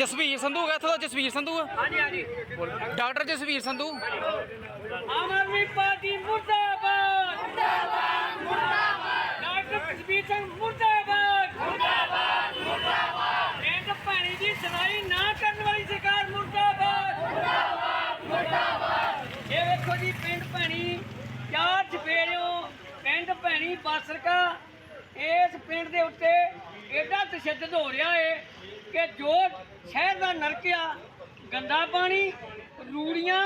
ਜਸਵੀਰ ਸੰਧੂ ਹੈ ਇੱਥੋਂ ਦਾ ਜਸਵੀਰ ਸੰਧੂ ਹੈ ਹਾਂਜੀ ਹਾਂਜੀ। ਡਾਕਟਰ ਜਸਵੀਰ ਸੰਧੂ। ਆਮ ਆਦਮੀ ਪਾਰਟੀ ਮੁਰਦਾਬਾਦ। ਮੁਰਦਾਬਾਦ ਮੁਰਦਾਬਾਦ ਡਾਕਟਰ ਕਸ਼ਮੀਰ ਸਿੰਘ ਮੁਰਦਾਬਾਦ। ਮੁਰਦਾਬਾਦ ਮੁਰਦਾਬਾਦ। ਪਿੰਡ ਪਾਣੀ ਦੀ ਸੁਣਾਈ ਨਾ ਕਰਨ ਵਾਲੀ ਸਰਕਾਰ ਮੁਰਦਾਬਾਦ। ਮੁਰਦਾਬਾਦ। ਮੁਰਦਾਬਾਦ ਇਹ ਵੇਖੋ ਜੀ ਪਿੰਡ ਪਾਣੀ ਚਾਰ ਚਪੇੜਿਓ ਪਿੰਡ ਪਾਣੀ ਬਾਸਰਕਾ ਇਸ ਪਿੰਡ ਦੇ ਉੱਤੇ ਐਡਾ ਤਸ਼ੱਦਦ ਹੋ ਰਿਹਾ ਏ। ਕਿ ਜੋ ਸ਼ਹਿਰ ਦਾ ਨਰਕ ਆ, ਗੰਦਾ ਪਾਣੀ, ਰੂੜੀਆਂ,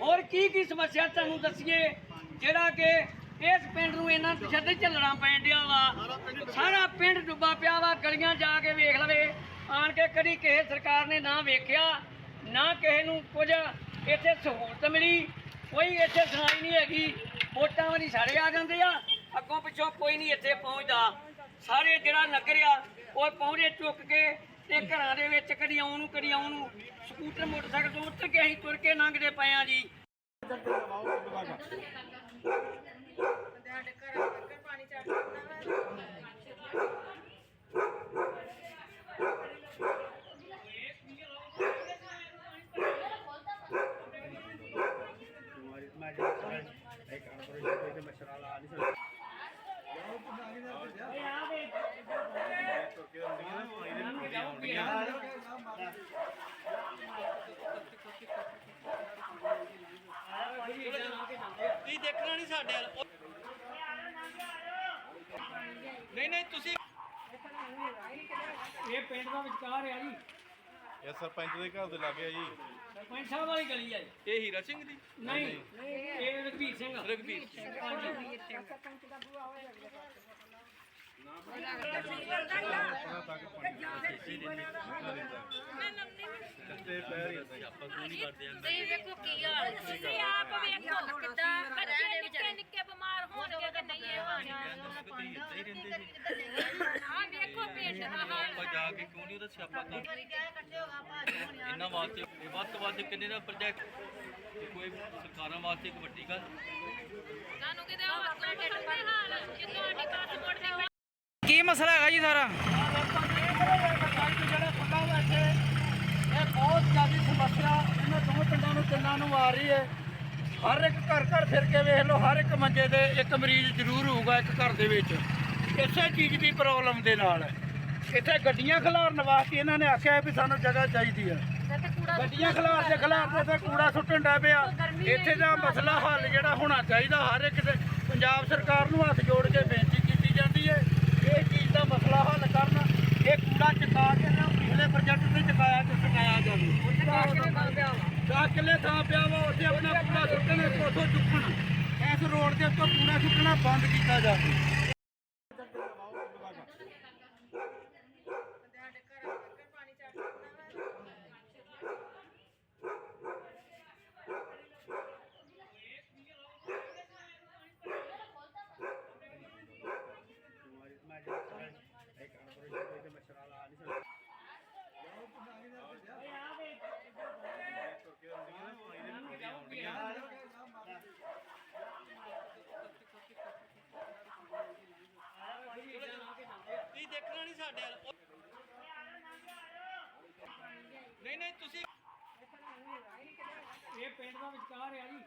ਹੋਰ ਕੀ ਕੀ ਸਮੱਸਿਆ ਤੁਹਾਨੂੰ ਦੱਸੀਏ, ਜਿਹੜਾ ਕਿ ਇਸ ਪਿੰਡ ਨੂੰ ਇਹਨਾਂ ਤਸ਼ੱਦਦ ਝੱਲਣਾ ਪੈਣ ਡਿਆ ਵਾ, ਸਾਰਾ ਪਿੰਡ ਡੁੱਬਾ ਪਿਆ ਵਾ, ਗਲੀਆਂ ਜਾ ਕੇ ਵੇਖ ਲਵੇ, ਆਣ ਕੇ ਕਦੀ ਕਿਸੇ ਸਰਕਾਰ ਨੇ ਨਾ ਵੇਖਿਆ, ਨਾ ਕਿਸੇ ਨੂੰ ਕੁਝ ਇੱਥੇ ਸਹੂਲਤ ਮਿਲੀ, ਕੋਈ ਇੱਥੇ ਸੁਣਾਈ ਨਹੀਂ ਹੈਗੀ, ਵੋਟਾਂ ਵਾਲੀ ਸਾਰੇ ਆ ਜਾਂਦੇ ਆ, ਅੱਗੋਂ ਪਿੱਛੋਂ ਕੋਈ ਨਹੀਂ ਇੱਥੇ ਪਹੁੰਚਦਾ, ਸਾਰੇ ਜਿਹੜਾ ਨਗਰ ਆ, ਉਹ ਪਹੁੰਚੇ ਚੁੱਕ ਕੇ ਤੇ ਘਰਾਂ ਦੇ ਵਿੱਚ ਕਦੀ ਆਉਣ ਨੂੰ, ਕਦੀ ਆਉਣ ਨੂੰ। ਸਕੂਟਰ, ਮੋਟਰਸਾਈਕਲ ਤੋਂ ਉੱਤਰ ਕੇ ਅਸੀਂ ਤੁਰ ਕੇ ਲੰਘਦੇ ਪਏ ਆ ਜੀ ਤੁਸੀਂ ਦੇਖਣਾ ਨਹੀਂ ਸਾਡੇ ਵੱਲ ਨਹੀਂ ਨਹੀਂ ਤੁਸੀਂ ਇਹ ਪਿੰਡ ਦਾ ਵਿਚਕਾਰ ਆ ਜੀ। ਇਹ ਸਰਪੰਚ ਦੇ ਘਰ ਦੇ ਲਾਗੇ ਆ ਜੀ। ਸਰਪੰਚ ਸਾਹਿਬ ਵਾਲੀ ਗਲੀ ਆ ਜੀ। ਇਹ ਹੀਰਾ ਸਿੰਘ ਦੀ? ਨਹੀਂ ਇਹ ਰਘਬੀਰ ਸਿੰਘ ਰਘਬੀਰ ਸਿੰਘ। ਹਾਂਜੀ। ਕੱਚੇ ਪੈਰ ਹੀ ਅਸੀਂ ਤੁਸੀਂ ਵੇਖੋ ਕੀ ਹਾਲ ਹੈ। ਤੁਸੀਂ ਆਪ ਵੇਖੋ ਕਿੱਦਾਂ ਬੱਚੇ ਨਿੱਕੇ ਨਿੱਕੇ ਬਿਮਾਰ ਹੋਣਗੇ ਕਿ ਨਹੀਂ ਇਹ ਹੋਣਾ ਆ ਵੇਖੋ ਪਿੰਡ ਦਾ ਹਾਲ ਆਪਾਂ ਜਾ ਕੇ ਕਿਉਂ ਨਹੀਂ ਉਹਦਾ ਸਿਆਪਾ ਕਰ ਇਹਨਾਂ ਵਾਸਤੇ ਇਹ ਵੱਧ ਤੋਂ ਵੱਧ ਕਿੰਨੇ ਦਾ ਪ੍ਰੋਜੈਕਟ ਕੋਈ ਸਰਕਾਰਾਂ ਵਾਸਤੇ ਇੱਕ ਵੱਡੀ ਗੱਲ ਤੁਹਾਨੂੰ ਕਿਤੇ ਹੋਰ ਕੋਈ ਢਿੱਡ ਹਾਲ ਕਿ ਤੁਹਾਡੀ ਕਾਸ ਦੇ ਕੀ ਮਸਲਾ ਹੈਗਾ ਜੀ ਸਾਰਾ? ਜਿਹੜਾ ਫੁੱਲਾਂ ਵਿੱਚ ਇਹ ਬਹੁਤ ਜ਼ਿਆਦਾ ਸਮੱਸਿਆ ਇਹਨਾਂ ਦੋਵੇਂ ਪਿੰਡਾਂ ਨੂੰ ਤਿੰਨਾਂ ਨੂੰ ਆ ਰਹੀ ਹੈ ਹਰ ਇੱਕ ਘਰ ਘਰ ਫਿਰ ਕੇ ਵੇਖ ਲਓ, ਹਰ ਇੱਕ ਮੰਜੇ ਦੇ ਇੱਕ ਮਰੀਜ਼ ਜ਼ਰੂਰ ਹੋਊਗਾ ਇੱਕ ਘਰ ਦੇ ਵਿੱਚ। ਇਸੇ ਚੀਜ਼ ਦੀ ਪ੍ਰੋਬਲਮ ਦੇ ਨਾਲ। ਇੱਥੇ ਗੱਡੀਆਂ ਖਿਲਾਰਨ ਵਾਸਤੇ ਇਹਨਾਂ ਨੇ ਆਖਿਆ ਵੀ ਸਾਨੂੰ ਜਗ੍ਹਾ ਚਾਹੀਦੀ ਹੈ ਗੱਡੀਆਂ ਖਿਲਾਰਦੇ ਖਿਲਾਰਦੇ ਤੇ ਕੂੜਾ ਸੁੱਟਣ ਡੈ ਪਿਆ। ਇੱਥੇ ਦਾ ਮਸਲਾ ਹੱਲ ਜਿਹੜਾ ਹੋਣਾ ਚਾਹੀਦਾ, ਹਰ ਇੱਕ ਪੰਜਾਬ ਸਰਕਾਰ ਨੂੰ ਹੱਥ ਜੋੜ ਕੇ ਬੇਨਤੀ ਕੀਤੀ ਜਾਂਦੀ ਹੈ ਇਹ ਚੀਜ਼ ਦਾ ਮਸਲਾ ਹੱਲ ਕਰਨ ਇਹ ਕੂੜਾ ਚੁਕਾ ਕੇ ਨਾ ਪਿਛਲੇ ਪ੍ਰੋਜੈਕਟ ਤੇ ਚੁਕਾਇਆ ਤੇ ਚੁਕਾਇਆ ਜਾਵੇ। ਦਸ ਕਿੱਲੇ ਥਾਂ ਪਿਆ ਵਾ। ਉੱਥੇ ਆਪਣਾ ਕੂੜਾ ਸੁੱਟਣ ਉੱਥੋਂ ਚੁੱਕਣ ਇਸ ਰੋਡ ਦੇ ਉੱਤੋਂ ਕੂੜਾ ਸੁੱਟਣਾ ਬੰਦ ਕੀਤਾ ਜਾਵੇ ਤੁਸੀਂ ਦੇਖਣਾ ਨਹੀਂ ਸਾਡੇ ਵੱਲ ਨਹੀਂ ਨਹੀਂ ਤੁਸੀਂ ਵਿਚਕਾਰ ਆ ਜੀ।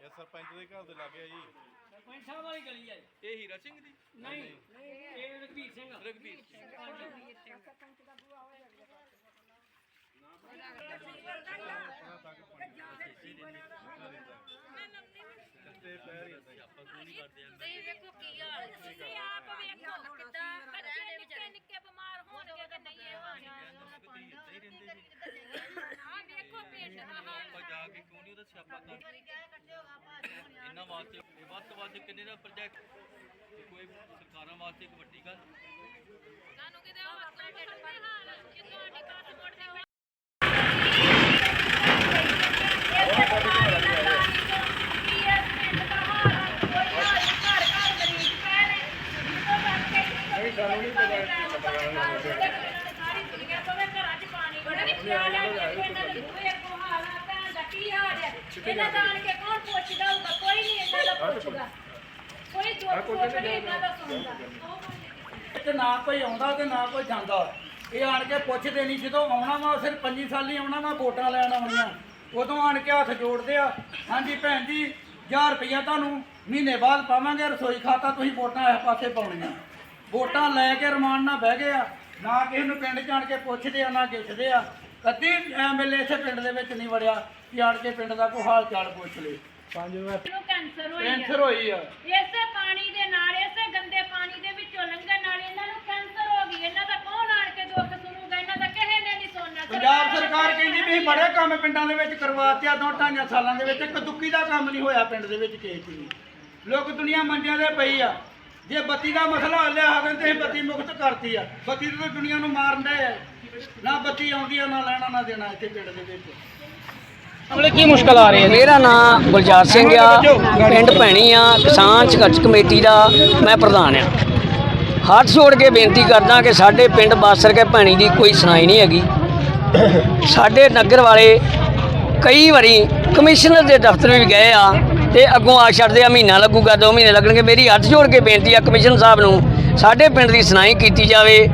ਇਹ ਸਰਪੰਚ ਦੇ ਘਰ ਦੇ ਲਾਗੇ ਆ ਜੀ। ਸਰਪੰਚ ਸਾਹਿਬ ਵਾਲੀ ਗਲੀ ਆ ਜੀ। ਇਹ ਹੀਰਾ ਸਿੰਘ ਦੀ? ਨਹੀਂ ਇਹ ਰਘਬੀਰ ਸਿੰਘ। ਰਘਬੀਰ ਸਿੰਘ। ਹਾਂਜੀ। ਕੱਚੇ ਪੈਰ ਹੀ ਤੁਸੀਂ ਵੇਖੋ ਕੀ ਹਾਲ। ਤੁਸੀਂ ਆਪ ਵੇਖੋ ਕਿੱਦਾਂ ਬੱਚੇ ਨਿੱਕੇ ਨਿੱਕੇ ਬਿਮਾਰ ਹੋਣਗੇ ਕਿ ਨਹੀਂ ਇਹ ਹੋਣਾ ਆ ਪਿੰਡ ਦਾ ਹਾਲ ਆਪਾਂ ਜਾ ਕੇ ਕਿਉਂ ਨਹੀਂ ਉਹਦਾ ਸਿਆਪਾ ਕਰ ਇਹਨਾਂ ਵਾਸਤੇ ਇਹ ਵੱਧ ਤੋਂ ਵੱਧ ਕਿੰਨੇ ਦਾ ਪ੍ਰੋਜੈਕਟ ਕੋਈ ਸਰਕਾਰਾਂ ਵਾਸਤੇ ਇੱਕ ਵੱਡੀ ਗੱਲ? ਤੁਹਾਨੂੰ ਕਿਤੇ ਹੋਰ ਕੋਈ ਢਿੱਡ ਹਾਲ ਕਿ ਤੁਹਾਡੀ ਕਾਸ ਮੋੜ ਦੇ ਇਹਨਾਂ ਦਾ ਆਣ ਕੇ ਕੌਣ ਪੁੱਛਦਾ ਹੋਊਗਾ? ਕੋਈ ਨਹੀਂ ਇਹਨਾਂ ਦਾ ਪੁੱਛਦਾ। ਕੋਈ ਦੁੱਖ ਸੁੱਖ ਨਹੀਂ ਇਹਨਾਂ ਦਾ ਸੁਣਦਾ। ਤੇ ਨਾ ਕੋਈ ਆਉਂਦਾ ਤੇ ਨਾ ਕੋਈ ਜਾਂਦਾ। ਇਹ ਆਣ ਕੇ ਪੁੱਛਦੇ ਨਹੀਂ। ਜਦੋਂ ਆਉਣਾ ਵਾ ਸਿਰ 5 ਸਾਲੀ ਆਉਣਾ ਵਾ ਵੋਟਾਂ ਲੈਣ ਆਉਣੀਆਂ। ਉਦੋਂ ਆਣ ਕੇ ਹੱਥ ਜੋੜਦੇ ਆ। ਹਾਂਜੀ ਭੈਣ ਜੀ 1000 ਰੁਪਇਆ ਤੁਹਾਨੂੰ ਮਹੀਨੇ ਬਾਅਦ ਪਾਵਾਂਗੇ। ਰਸੋਈ ਖਾਤਾ ਤੁਸੀਂ ਵੋਟਾਂ ਇਸ ਪਾਸੇ ਪਾਉਣੀਆਂ। ਵੋਟਾਂ ਲੈ ਕੇ ਰਮਾਨ ਨਾਲ ਬਹਿ ਗਏ ਆ। ਨਾ ਕਿਸੇ ਨੂੰ ਪਿੰਡ ਜਾਣ ਕੇ ਪੁੱਛਦੇ ਆ ਨਾ ਗਿੱਛਦੇ ਆ। ਕਦੀ ਐਮਐਲਏ ਇੱਥੇ ਪਿੰਡ ਦੇ ਵਿੱਚ ਨਹੀਂ ਵੜਿਆ ਕਿ ਕੇ ਪਿੰਡ ਦਾ ਕੋਈ ਹਾਲ ਚਾਲ ਪੁੱਛ ਲੇ। ਨੂੰ ਕੈਂਸਰ ਹੋਈ ਆ। ਕੈਂਸਰ ਹੋਈ ਆ। ਇਸੇ ਪਾਣੀ ਦੇ ਨਾਲ ਇਸੇ ਗੰਦੇ ਪਾਣੀ ਦੇ ਵਿੱਚੋਂ ਲੰਘਣ ਨਾਲ ਇਹਨਾਂ ਨੂੰ ਕੈਂਸਰ ਹੋ ਗਈ। ਇਹਨਾਂ ਦਾ ਕੌਣ ਆਣ ਕੇ ਦੁੱਖ ਸੁਣੂਗਾ? ਇਹਨਾਂ ਦਾ ਕਿਸੇ ਨੇ ਨਹੀਂ ਸੁਣਨਾ। ਪੰਜਾਬ ਸਰਕਾਰ ਕਹਿੰਦੀ ਵੀ ਅਸੀਂ ਬੜੇ ਕੰਮ ਪਿੰਡਾਂ ਦੇ ਵਿੱਚ ਕਰਵਾਤੇ ਆ ਦੋ ਢਾਈਆਂ ਸਾਲਾਂ ਦੇ ਵਿੱਚ। ਇੱਕ ਦੁੱਕੀ ਦਾ ਕੰਮ ਨਹੀਂ ਹੋਇਆ ਪਿੰਡ ਦੇ ਵਿੱਚ ਕਿਸੇ ਵੀ ਲੋਕ ਦੁਨੀਆ ਮੰਜਿਆਂ ਦੇ ਪਈ ਆ। ਜੇ ਬੱਤੀ ਦਾ ਮਸਲਾ ਹੱਲਿਆ ਹੋਵੇ ਤੇ ਅਸੀਂ ਬੱਤੀ ਮੁਕਤ ਕਰਤੀ ਆ। ਬੱਤੀ ਤੋਂ ਦੁਨੀਆ ਨੂੰ ਮਾਰਨ ਦੇ ਨਾ ਬੱਤੀ ਆਉਂਦੀ ਆ ਨਾ ਲੈਣਾ ਨਾ ਦੇਣਾ ਇੱਥੇ ਪਿੰਡ ਦੇ ਵਿੱਚ। ਮੇਰਾ ਨਾਮ ਗੁਲਜ਼ਾਰ ਸਿੰਘ ਆ ਪਿੰਡ ਭੈਣੀ ਆ ਕਿਸਾਨ ਸੰਘਰਸ਼ ਕਮੇਟੀ ਦਾ ਮੈਂ ਪ੍ਰਧਾਨ ਆ। ਹੱਥ ਜੋੜ ਕੇ ਬੇਨਤੀ ਕਰਦਾ ਕਿ ਸਾਡੇ ਪਿੰਡ ਬਾਸਰ ਕੇ ਭੈਣੀ ਦੀ ਕੋਈ ਸੁਣਾਈ ਨਹੀਂ ਹੈਗੀ। ਸਾਡੇ ਨਗਰ ਵਾਲੇ ਕਈ ਵਾਰੀ ਕਮਿਸ਼ਨਰ ਦੇ ਦਫ਼ਤਰ ਵੀ ਗਏ ਆ ਤੇ ਅੱਗੋਂ ਆ ਛੱਡਦੇ ਆ ਮਹੀਨਾ ਲੱਗੂਗਾ 2 ਮਹੀਨੇ ਲੱਗਣਗੇ। ਮੇਰੀ ਹੱਥ ਜੋੜ ਕੇ ਬੇਨਤੀ ਆ ਕਮਿਸ਼ਨ ਸਾਹਿਬ ਨੂੰ ਸਾਡੇ ਪਿੰਡ ਦੀ ਸੁਣਾਈ ਕੀਤੀ ਜਾਵੇ।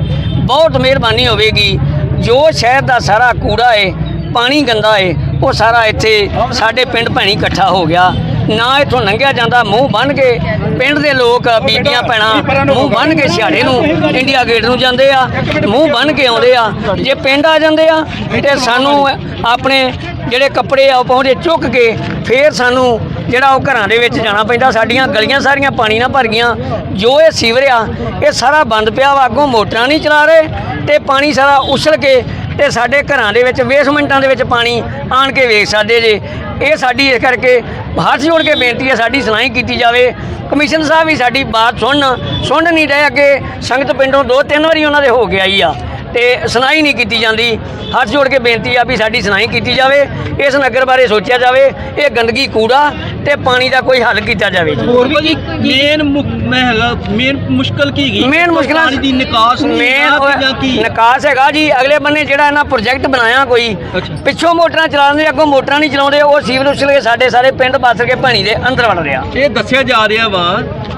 ਬਹੁਤ ਮਿਹਰਬਾਨੀ ਹੋਵੇਗੀ। ਜੋ ਸ਼ਹਿਰ ਦਾ ਸਾਰਾ ਕੂੜਾ ਏ, ਪਾਣੀ ਗੰਦਾ ਏ, ਉਹ ਸਾਰਾ ਇੱਥੇ ਸਾਡੇ ਪਿੰਡ ਭੈਣੀ ਇਕੱਠਾ ਹੋ ਗਿਆ। ਨਾ ਇੱਥੋਂ ਲੰਘਿਆ ਜਾਂਦਾ, ਮੂੰਹ ਬੰਨ ਕੇ ਪਿੰਡ ਦੇ ਲੋਕ, ਬੀਬੀਆਂ ਭੈਣਾਂ ਮੂੰਹ ਬੰਨ ਕੇ ਛਿਆੜੇ ਨੂੰ, ਇੰਡੀਆ ਗੇਟ ਨੂੰ ਜਾਂਦੇ ਆ, ਮੂੰਹ ਬੰਨ ਕੇ ਆਉਂਦੇ ਆ। ਜੇ ਪਿੰਡ ਆ ਜਾਂਦੇ ਆ, ਤੇ ਸਾਨੂੰ ਆਪਣੇ ਜਿਹੜੇ ਕੱਪੜੇ ਆ, ਉਹ ਪਾਉਂਦੇ ਚੁੱਕ ਕੇ, ਫੇਰ ਸਾਨੂੰ ਜਿਹੜਾ ਉਹ ਘਰਾਂ ਦੇ ਵਿੱਚ ਜਾਣਾ ਪੈਂਦਾ, ਸਾਡੀਆਂ ਗਲੀਆਂ ਸਾਰੀਆਂ ਪਾਣੀ ਨਾਲ ਭਰ ਗਈਆਂ, ਜੋ ਇਹ ਸੀਵਰ ਆ, ਇਹ ਸਾਰਾ ਬੰਦ ਪਿਆ ਵਾ, ਅੱਗੋਂ ਮੋਟਰਾਂ ਨਹੀਂ ਚਲਾ ਰਹੇ ਤੇ ਪਾਣੀ ਸਾਰਾ ਉਛਲ ਕੇ ਤੇ ਸਾਡੇ ਘਰਾਂ ਦੇ ਵਿੱਚ 20 ਦੇ ਵਿੱਚ ਪਾਣੀ ਆਣ ਕੇ ਵੇਖ ਸਕਦੇ ਜੇ। ਇਹ ਸਾਡੀ ਇਸ ਕਰਕੇ ਹੱਥ ਜੋੜ ਕੇ ਬੇਨਤੀ ਹੈ, ਸਾਡੀ ਸੁਣਾਈ ਕੀਤੀ ਜਾਵੇ। ਕਮਿਸ਼ਨ ਸਾਹਿਬ ਵੀ ਸਾਡੀ ਬਾਤ ਸੁਣਨ, ਸੁਣ ਨਹੀਂ ਰਹੇ ਅੱਗੇ। ਸੰਗਤ ਪਿੰਡੋਂ ਦੋ ਤਿੰਨ ਵਾਰੀ ਉਹਨਾਂ ਦੇ ਹੋ ਗਿਆ ਹੀ ਆ। ਤੇ ਸੁਣਾਈ ਨਹੀਂ ਕੀਤੀ ਜਾਂਦੀ। ਹੱਥ ਜੋੜ ਕੇ ਬੇਨਤੀ ਆ ਵੀ ਸਾਡੀ ਸੁਣਾਈ ਕੀਤੀ ਜਾਵੇ। ਇਸ ਨਗਰ ਬਾਰੇ ਸੋਚਿਆ ਜਾਵੇ। ਇਹ ਗੰਦਗੀ ਕੂੜਾ ਤੇ ਪਾਣੀ ਦਾ ਕੋਈ ਹੱਲ ਕੀਤਾ ਜਾਵੇ ਜੀ। ਹੋਰ ਭਾਜੀ ਮੇਨ ਮੈਂ ਹੈਗਾ ਮੇਨ ਮੁਸ਼ਕਲ ਕੀ ਹੈਗੀ ਮੇਨ ਮੁਸ਼ਕਲਾਂ ਪਾਣੀ ਦੀ ਨਿਕਾਸ ਨਹੀਂ ਮੇਨ ਆ ਜਾਂ ਕੀ? ਨਿਕਾਸ ਹੈਗਾ ਜੀ ਅਗਲੇ ਬੰਨੇ ਜਿਹੜਾ ਇਹਨਾਂ ਪ੍ਰੋਜੈਕਟ ਬਣਾਇਆ ਕੋਈ ਅੱਛਾ। ਪਿੱਛੋਂ ਮੋਟਰਾਂ ਚਲਾਉਂਦੇ ਅੱਗੋਂ ਮੋਟਰਾਂ ਨਹੀਂ ਚਲਾਉਂਦੇ ਉਹ ਸੀਵਰ ਉਛਲ ਕੇ ਸਾਡੇ ਸਾਰੇ ਪਿੰਡ ਬਾਸਰ ਕੇ ਪਾਣੀ ਦੇ ਅੰਦਰ ਵੜ ਰਿਹਾ। ਇਹ ਦੱਸਿਆ ਜਾ ਰਿਹਾ ਵਾ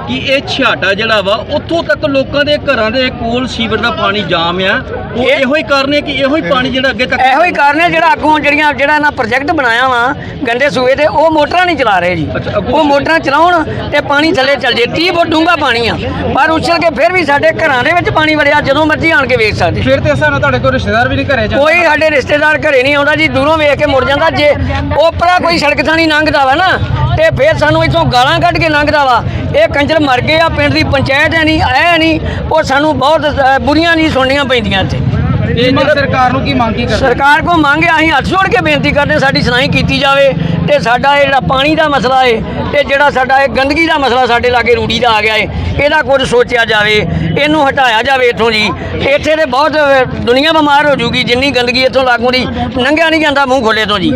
ਕਿ ਇਹ ਛਾਟਾ ਜਿਹੜਾ ਵਾ ਉੱਥੋਂ ਤੱਕ ਲੋਕਾਂ ਦੇ ਘਰਾਂ ਦੇ ਕੋਲ ਸੀਵਰ ਦਾ ਪਾਣੀ ਜਾਮ ਆ। ਉਹ ਇਹ- ਇਹੋ ਹੀ ਕਾਰਨ ਹੈ ਕਿ ਇਹੋ ਹੀ ਪਾਣੀ ਜਿਹੜਾ ਅੱਗੇ ਤੱਕ ਇਹੋ ਹੀ ਕਾਰਨ ਹੈ ਜਿਹੜਾ ਅੱਗੋਂ ਜਿਹੜੀਆਂ ਜਿਹੜਾ ਇਹਨਾਂ ਪ੍ਰੋਜੈਕਟ ਬਣਾਇਆ ਵਾ ਗੰਦੇ ਸੂਏ ਤੇ ਉਹ ਮੋਟਰਾਂ ਨਹੀਂ ਚਲਾ ਰਹੇ ਜੀ। ਅੱਛਾ, ਅੱਗੋਂ ਉਹ ਮੋਟਰਾਂ ਚਲਾਉਣ ਤੇ ਪਾਣੀ ਥੱਲੇ ਚੱਲ ਜੇ। 30 ਫੁੱਟ ਡੂੰਘਾ ਪਾਣੀ ਆ। ਪਰ ਉਛਲ ਕੇ ਫਿਰ ਵੀ ਸਾਡੇ ਘਰਾਂ ਦੇ ਵਿੱਚ ਪਾਣੀ ਵੜਿਆ ਜਦੋਂ ਮਰਜ਼ੀ ਆਣ ਕੇ ਵੇਖ ਸਕਦੇ। ਫਿਰ ਤੇ ਅਸਾਂ ਤੁਹਾਡੇ ਕੋਲ ਰਿਸ਼ਤੇਦਾਰ ਵੀ ਨਹੀਂ ਘਰੇ ਕੋਈ ਸਾਡੇ ਰਿਸ਼ਤੇਦਾਰ ਘਰੇ ਨਹੀਂ ਆਉਂਦਾ ਜੀ ਦੂਰੋਂ ਵੇਖ ਕੇ ਮੁੜ ਜਾਂਦਾ। ਜੇ ਓਪਰਾ ਕੋਈ ਸੜਕ ਥਾਣੀ ਲੰਘਦਾ ਵਾ ਨਾ ਤੇ ਫਿਰ ਸਾਨੂੰ ਇੱਥੋਂ ਗਾਲਾਂ ਕੱਢ ਕੇ ਲੰਘਦਾ ਵਾ। ਇਹ ਕੰਜਰ ਮਰ ਗਏ ਆ ਪਿੰਡ ਦੀ ਪੰਚਾਇਤ ਹੈ ਨਹੀਂ ਐ ਨਹੀਂ ਉਹ ਸਾਨੂੰ ਬਹੁਤ ਬੁਰੀਆਂ ਨਹੀਂ ਸੁਣਨੀਆਂ ਪੈਂਦੀਆਂ ਇੱਥੇ। ਇਹ ਸਰਕਾਰ ਨੂੰ ਕੀ ਮੰਗ ਕੀ ਸਰਕਾਰ ਕੋ ਮੰਗੇ ਅਸੀਂ ਹੱਥ ਜੋੜ ਕੇ ਬੇਨਤੀ ਕਰਦੇ ਸਾਡੀ ਸੁਣਾਈ ਕੀਤੀ ਜਾਵੇ। ਤੇ ਸਾਡਾ ਇਹ ਜਿਹੜਾ ਪਾਣੀ ਦਾ ਮਸਲਾ ਏ ਤੇ ਜਿਹੜਾ ਸਾਡਾ ਇਹ ਗੰਦਗੀ ਦਾ ਮਸਲਾ ਸਾਡੇ ਲਾਗੇ ਰੂੜੀ ਦਾ ਆ ਗਿਆ ਏ ਇਹਦਾ ਕੁਝ ਸੋਚਿਆ ਜਾਵੇ ਇਹਨੂੰ ਹਟਾਇਆ ਜਾਵੇ ਇੱਥੋਂ ਜੀ। ਇੱਥੇ ਤੇ ਬਹੁਤ ਅ, ਦੁਨੀਆ ਬਿਮਾਰ ਹੋ ਜੂਗੀ ਜਿੰਨੀ ਗੰਦਗੀ ਇੱਥੋਂ ਲਾਗੋਂ ਦੀ ਲੰਘਿਆ ਨਹੀਂ ਜਾਂਦਾ ਮੂੰਹ ਖੋਲੇ ਤੋਂ ਜੀ।